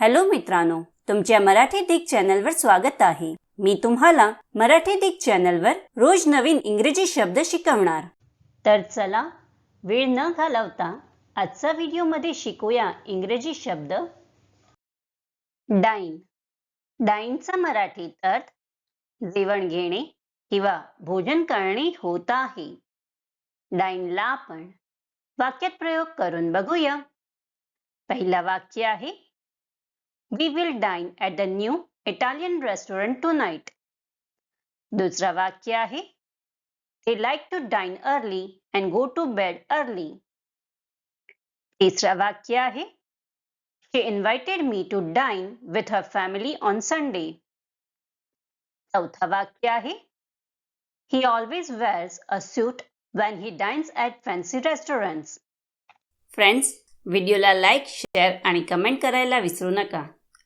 Hello मित्रांनो तुमच्या मराठी दिग चॅनलवर स्वागत आहे. मी तुम्हाला मराठी दिग चॅनलवर रोज नवीन इंग्रजी शब्द शिकवणार. तर चला वेळ न घालवता आजचा व्हिडिओमध्ये शिकूया इंग्रजी शब्द. डाईन डाईनचा मराठीत अर्थ जेवण घेणे किंवा भोजन करणे होत आहे. डाईनला आपण वाक्यात प्रयोग करून बघूया. पहिला वाक्य आहे We will dine at the new Italian restaurant tonight दुसरा वाक्य आहे ते like to dine early and go to bed early तिसरा वाक्य आहे she invited me to dine with her family on Sunday चौथा वाक्य आहे he always wears a suit when he dines at fancy restaurants. Friends व्हिडिओला like share आणि comment करायला विसरू नका